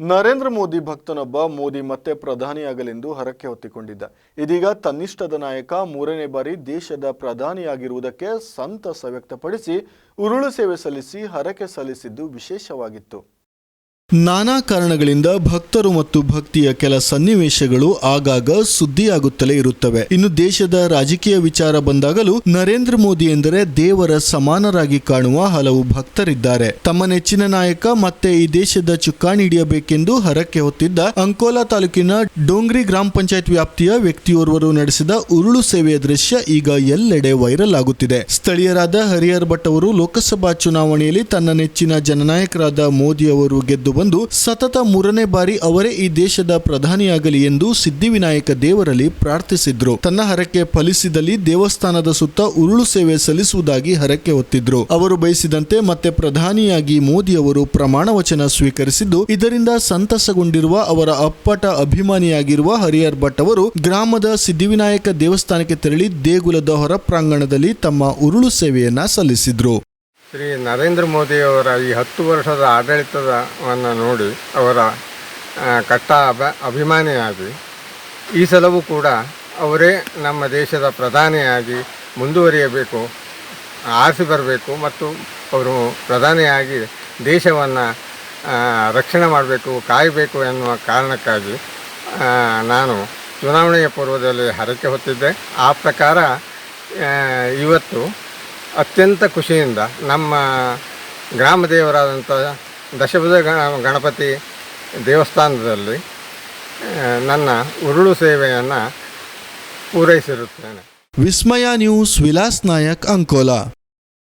ನರೇಂದ್ರ ಮೋದಿ ಭಕ್ತನೊಬ್ಬ ಮೋದಿ ಮತ್ತೆ ಪ್ರಧಾನಿಯಾಗಲೆಂದು ಹರಕೆ ಹೊತ್ತಿಕೊಂಡಿದ್ದ. ಇದೀಗ ತನ್ನಿಷ್ಟದ ನಾಯಕ ಮೂರನೇ ಬಾರಿ ದೇಶದ ಪ್ರಧಾನಿಯಾಗಿರುವುದಕ್ಕೆ ಸಂತಸ ವ್ಯಕ್ತಪಡಿಸಿ, ಉರುಳು ಸೇವೆ ಸಲ್ಲಿಸಿ ಹರಕೆ ಸಲ್ಲಿಸಿದ್ದು ವಿಶೇಷವಾಗಿತ್ತು. ನಾನಾ ಕಾರಣಗಳಿಂದ ಭಕ್ತರು ಮತ್ತು ಭಕ್ತಿಯ ಕೆಲ ಸನ್ನಿವೇಶಗಳು ಆಗಾಗ ಸುದ್ದಿಯಾಗುತ್ತಲೇ ಇರುತ್ತವೆ. ಇನ್ನು ದೇಶದ ರಾಜಕೀಯ ವಿಚಾರ ಬಂದಾಗಲೂ ನರೇಂದ್ರ ಮೋದಿ ಎಂದರೆ ದೇವರ ಸಮಾನರಾಗಿ ಕಾಣುವ ಹಲವು ಭಕ್ತರಿದ್ದಾರೆ. ತಮ್ಮ ನೆಚ್ಚಿನ ನಾಯಕ ಮತ್ತೆ ಈ ದೇಶದ ಚುಕ್ಕಾಣಿ ಹಿಡಿಯಬೇಕೆಂದು ಹರಕೆ ಹೊತ್ತಿದ್ದ ಅಂಕೋಲಾ ತಾಲೂಕಿನ ಡೋಂಗ್ರಿ ಗ್ರಾಮ ಪಂಚಾಯತ್ ವ್ಯಾಪ್ತಿಯ ವ್ಯಕ್ತಿಯೋರ್ವರು ನಡೆಸಿದ ಉರುಳು ಸೇವೆಯ ದೃಶ್ಯ ಈಗ ಎಲ್ಲೆಡೆ ವೈರಲ್ ಆಗುತ್ತಿದೆ. ಸ್ಥಳೀಯರಾದ ಹರಿಹರ್ ಭಟ್ ಅವರು ಲೋಕಸಭಾ ಚುನಾವಣೆಯಲ್ಲಿ ತನ್ನ ನೆಚ್ಚಿನ ಜನನಾಯಕರಾದ ಮೋದಿ ಅವರು ಗೆದ್ದು ಬಂದು ಸತತ ಮೂರನೇ ಬಾರಿ ಅವರೇ ಈ ದೇಶದ ಪ್ರಧಾನಿಯಾಗಲಿ ಎಂದು ಸಿದ್ಧಿವಿನಾಯಕ ದೇವರಲ್ಲಿ ಪ್ರಾರ್ಥಿಸಿದ್ರು. ತನ್ನ ಹರಕೆ ಫಲಿಸಿದಲ್ಲಿ ದೇವಸ್ಥಾನದ ಸುತ್ತ ಉರುಳು ಸೇವೆ ಸಲ್ಲಿಸುವುದಾಗಿ ಹರಕೆ ಹೊತ್ತಿದ್ರು. ಅವರು ಬಯಸಿದಂತೆ ಮತ್ತೆ ಪ್ರಧಾನಿಯಾಗಿ ಮೋದಿ ಅವರು ಪ್ರಮಾಣ ವಚನ ಸ್ವೀಕರಿಸಿದ್ದು, ಇದರಿಂದ ಸಂತಸಗೊಂಡಿರುವ ಅವರ ಅಪ್ಪಟ ಅಭಿಮಾನಿಯಾಗಿರುವ ಹರಿಹರ್ ಭಟ್ ಅವರು ಗ್ರಾಮದ ಸಿದ್ಧಿವಿನಾಯಕ ದೇವಸ್ಥಾನಕ್ಕೆ ತೆರಳಿ ದೇಗುಲದ ಹೊರ ಪ್ರಾಂಗಣದಲ್ಲಿ ತಮ್ಮ ಉರುಳು ಸೇವೆಯನ್ನ ಸಲ್ಲಿಸಿದ್ರು. ಶ್ರೀ ನರೇಂದ್ರ ಮೋದಿಯವರ ಈ ಹತ್ತು ವರ್ಷದ ಆಡಳಿತವನ್ನು ನೋಡಿ ಅವರ ಕಟ್ಟ ಅಭ, ಅಭಿಮಾನಿಯಾಗಿ, ಈ ಸಲವೂ ಕೂಡ ಅವರೇ ನಮ್ಮ ದೇಶದ ಪ್ರಧಾನಿಯಾಗಿ ಮುಂದುವರಿಯಬೇಕು, ಆರಿಸಿ ಬರಬೇಕು ಮತ್ತು ಅವರು ಪ್ರಧಾನಿಯಾಗಿ ದೇಶವನ್ನು ರಕ್ಷಣೆ ಮಾಡಬೇಕು, ಕಾಯಬೇಕು ಎನ್ನುವ ಕಾರಣಕ್ಕಾಗಿ ನಾನು ಚುನಾವಣೆಯ ಪೂರ್ವದಲ್ಲಿ ಹರಕೆ ಹೊತ್ತಿದ್ದೆ. ಆ ಪ್ರಕಾರ ಇವತ್ತು ಅತ್ಯಂತ ಖುಷಿಯಿಂದ ನಮ್ಮ ಗ್ರಾಮ ದೇವರಾದಂಥ ದಶಭುಜ ಗಣ- ಗಣಪತಿ ದೇವಸ್ಥಾನದಲ್ಲಿ ನನ್ನ ಉರುಳು ಸೇವೆಯನ್ನು ಪೂರೈಸಿರುತ್ತೇನೆ. ವಿಸ್ಮಯ ನ್ಯೂಸ್, ವಿಲಾಸ್ ನಾಯಕ್ ಅಂಕೋಲಾ.